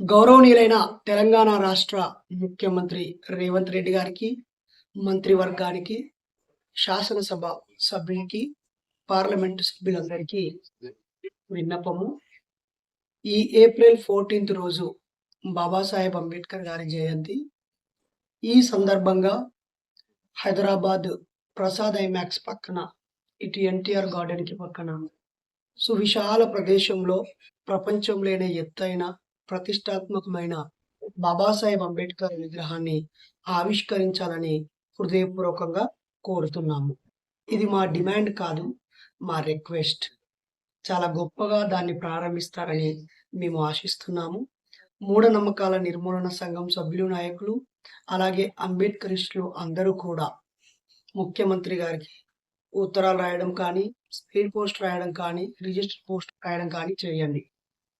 గౌరవనీయులైన తెలంగాణ రాష్ట్ర ముఖ్యమంత్రి రేవంత్ రెడ్డి గారికి మంత్రివర్గానికి శాసనసభ సభ్యునికి పార్లమెంటు సభ్యులందరికీ విన్నపము. ఈ ఏప్రిల్ ఫోర్టీన్త్ రోజు బాబాసాహెబ్ అంబేద్కర్ గారి జయంతి. ఈ సందర్భంగా హైదరాబాద్ ప్రసాద్ ఐమాక్స్ పక్కన ఇటు ఎన్టీఆర్ గార్డెన్కి పక్కన సువిశాల ప్రదేశంలో ప్రపంచంలోనే ఎత్తైన ప్రతిష్టాత్మకమైన బాబాసాహెబ్ అంబేద్కర్ విగ్రహాన్ని ఆవిష్కరించాలని హృదయపూర్వకంగా కోరుతున్నాము. ఇది మా డిమాండ్ కాదు మా రిక్వెస్ట్. చాలా గొప్పగా దాన్ని ప్రారంభిస్తారని మేము ఆశిస్తున్నాము. మూఢనమ్మకాల నిర్మూలన సంఘం సభ్యులు నాయకులు అలాగే అంబేద్కరిస్టులు అందరూ కూడా. ముఖ్యమంత్రి గారికి ఉత్తరాలు రాయడం కానీ స్పీడ్ పోస్ట్ రాయడం కానీ రిజిస్టర్ పోస్ట్ రాయడం కానీ చేయండి.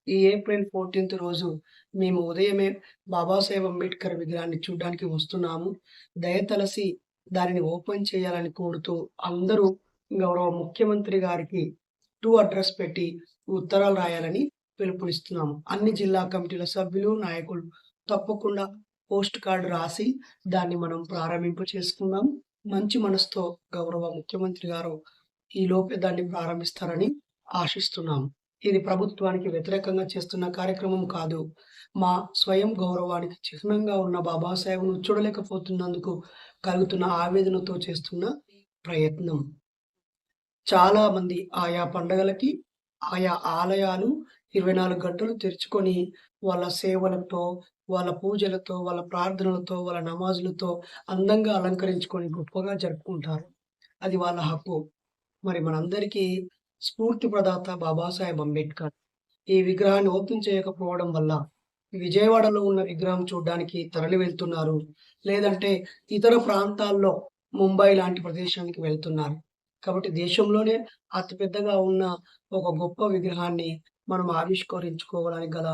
ఈ ఏప్రిల్ ఫోర్టీన్త్ రోజు మేము ఉదయమే బాబాసాహెబ్ అంబేద్కర్ విగ్రహాన్ని చూడడానికి వస్తున్నాము. దయతలసి దానిని ఓపెన్ చేయాలని కోరుతూ అందరూ గౌరవ ముఖ్యమంత్రి గారికి టూ అడ్రస్ పెట్టి ఉత్తరాలు రాయాలని పిలుపునిస్తున్నాము. అన్ని జిల్లా కమిటీల సభ్యులు నాయకులు తప్పకుండా పోస్ట్ కార్డు రాసి దాన్ని మనం ప్రారంభింప చేసుకుందాం. మంచి మనసుతో గౌరవ ముఖ్యమంత్రి గారు ఈ లోపే దాన్ని ప్రారంభిస్తారని ఆశిస్తున్నాము. ఇది ప్రభుత్వానికి వ్యతిరేకంగా చేస్తున్న కార్యక్రమం కాదు. మా స్వయం గౌరవానికి చిహ్నంగా ఉన్న బాబాసాహెబ్ను చూడలేకపోతున్నందుకు కలుగుతున్న ఆవేదనతో చేస్తున్న ప్రయత్నం. చాలా మంది ఆయా పండగలకి ఆయా ఆలయాలు ఇరవై నాలుగు గంటలు తెరుచుకొని వాళ్ళ సేవలతో వాళ్ళ పూజలతో వాళ్ళ ప్రార్థనలతో వాళ్ళ నమాజులతో అందంగా అలంకరించుకొని గొప్పగా జరుపుకుంటారు. అది వాళ్ళ హక్కు. మరి మనందరికీ స్ఫూర్తి ప్రదాత బాబాసాహెబ్ అంబేద్కర్ ఈ విగ్రహాన్ని ఓపెన్ చేయకపోవడం వల్ల విజయవాడలో ఉన్న విగ్రహం చూడడానికి తరలి వెళ్తున్నారు. లేదంటే ఇతర ప్రాంతాల్లో ముంబై లాంటి ప్రదేశానికి వెళ్తున్నారు. కాబట్టి దేశంలోనే అతిపెద్దగా ఉన్న ఒక గొప్ప విగ్రహాన్ని మనం ఆవిష్కరించుకోవడానికి గల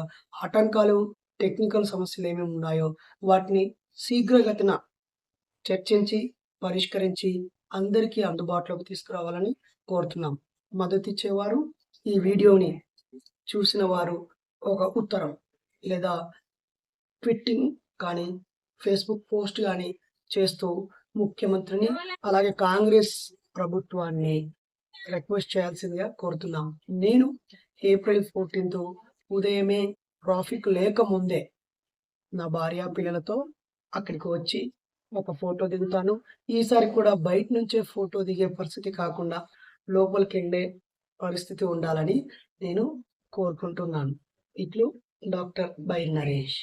ఆటంకాలు టెక్నికల్ సమస్యలు ఏమేమి ఉన్నాయో వాటిని శీఘ్రగతిన చర్చించి పరిష్కరించి అందరికీ అందుబాటులోకి తీసుకురావాలని కోరుతున్నాం. మద్దతిచ్చేవారు. ఈ వీడియోని చూసిన వారు ఒక ఉత్తరం లేదా ట్విట్టింగ్ కానీ ఫేస్బుక్ పోస్ట్ కానీ చేస్తూ ముఖ్యమంత్రిని అలాగే కాంగ్రెస్ ప్రభుత్వాన్ని రిక్వెస్ట్ చేయాల్సిందిగా కోరుతున్నాం. నేను ఏప్రిల్ ఫోర్టీన్త్ ఉదయమే ట్రాఫిక్ లేకముందే నా భార్య పిల్లలతో అక్కడికి వచ్చి ఒక ఫోటో దిగుతాను. ఈసారి కూడా బయట నుంచే ఫోటో దిగే పరిస్థితి కాకుండా లోపలికి వెళ్ళే పరిస్థితి ఉండాలని నేను కోరుకుంటున్నాను. ఇట్లు డాక్టర్ బై నరేష్